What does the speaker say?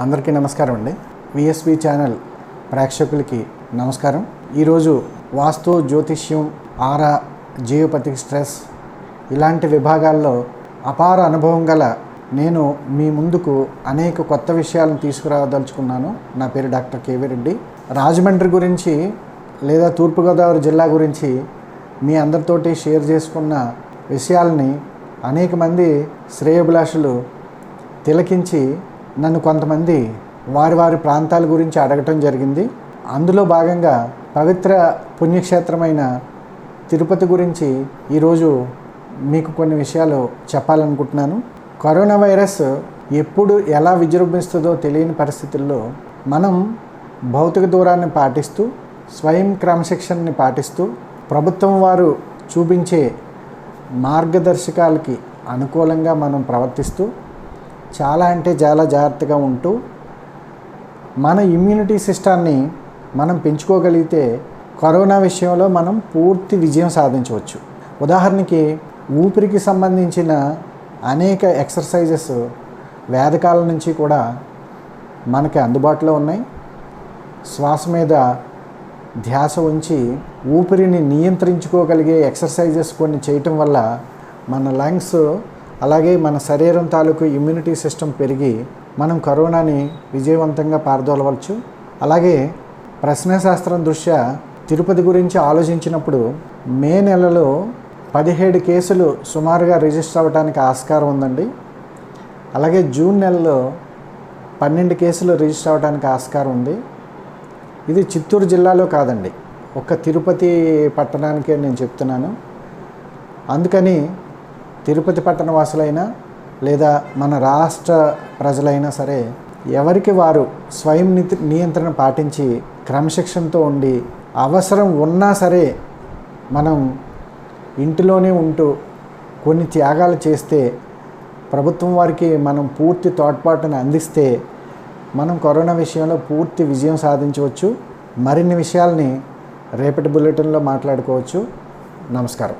అందరికీ నమస్కారం అండి. విఎస్వి ఛానల్ ప్రేక్షకులకి నమస్కారం. ఈరోజు వాస్తు జ్యోతిష్యం ఆరా జియోపతిక్ స్ట్రెస్ ఇలాంటి విభాగాల్లో అపార అనుభవం గల నేను మీ ముందుకు అనేక కొత్త విషయాలను తీసుకురాదలుచుకున్నాను. నా పేరు డాక్టర్ కేవీ రెడ్డి. రాజమండ్రి గురించి లేదా తూర్పుగోదావరి జిల్లా గురించి మీ అందరితోటి షేర్ చేసుకున్న విషయాల్ని అనేక మంది శ్రేయభిలాషులు తిలకించి నన్ను కొంతమంది వారి వారి ప్రాంతాల గురించి అడగటం జరిగింది. అందులో భాగంగా పవిత్ర పుణ్యక్షేత్రమైన తిరుపతి గురించి ఈరోజు మీకు కొన్ని విషయాలు చెప్పాలనుకుంటున్నాను. కరోనా వైరస్ ఎప్పుడు ఎలా విజృంభిస్తుందో తెలియని పరిస్థితుల్లో మనం భౌతిక దూరాన్ని పాటిస్తూ స్వయం క్రమశిక్షణని పాటిస్తూ ప్రభుత్వం వారు చూపించే మార్గదర్శకాలకి అనుకూలంగా మనం ప్రవర్తిస్తూ చాలా అంటే చాలా జాగ్రత్తగా ఉంటూ మన ఇమ్యూనిటీ సిస్టాన్ని మనం పెంచుకోగలిగితే కరోనా విషయంలో మనం పూర్తి విజయం సాధించవచ్చు. ఉదాహరణకి ఊపిరికి సంబంధించిన అనేక ఎక్సర్సైజెస్ వేదకాల నుంచి కూడా మనకి అందుబాటులో ఉన్నాయి. శ్వాస మీద ధ్యాస ఉంచి ఊపిరిని నియంత్రించుకోగలిగే ఎక్సర్సైజెస్ కొన్ని చేయటం వల్ల మన లంగ్స్ అలాగే మన శరీరం తాలూకు ఇమ్యూనిటీ సిస్టమ్ పెరిగి మనం కరోనాని విజయవంతంగా పారదోలవచ్చు. అలాగే ప్రశ్నశాస్త్రం దృష్ట్యా తిరుపతి గురించి ఆలోచించినప్పుడు మే నెలలో పదిహేడు కేసులు సుమారుగా రిజిస్టర్ అవ్వడానికి ఆస్కారం ఉందండి. అలాగే జూన్ నెలలో పన్నెండు కేసులు రిజిస్టర్ అవ్వడానికి ఆస్కారం ఉంది. ఇది చిత్తూరు జిల్లాలో కాదండి. ఒక్క తిరుపతి పట్టణానికే నేను చెప్తున్నాను. అందుకని తిరుపతి పట్టణ వాసులైనా లేదా మన రాష్ట్ర ప్రజలైనా సరే ఎవరికి వారు స్వయం నితి- నియంత్రణ పాటించి క్రమశిక్షణతో ఉండి అవసరం ఉన్నా సరే మనం ఇంటిలోనే ఉంటూ కొన్ని త్యాగాలు చేస్తే ప్రభుత్వం వారికి మనం పూర్తి తోడ్పాటును అందిస్తే మనం కరోనా విషయంలో పూర్తి విజయం సాధించవచ్చు. మరిన్ని విషయాల్ని రేపటి బులెటిన్లో మాట్లాడుకోవచ్చు. నమస్కారం.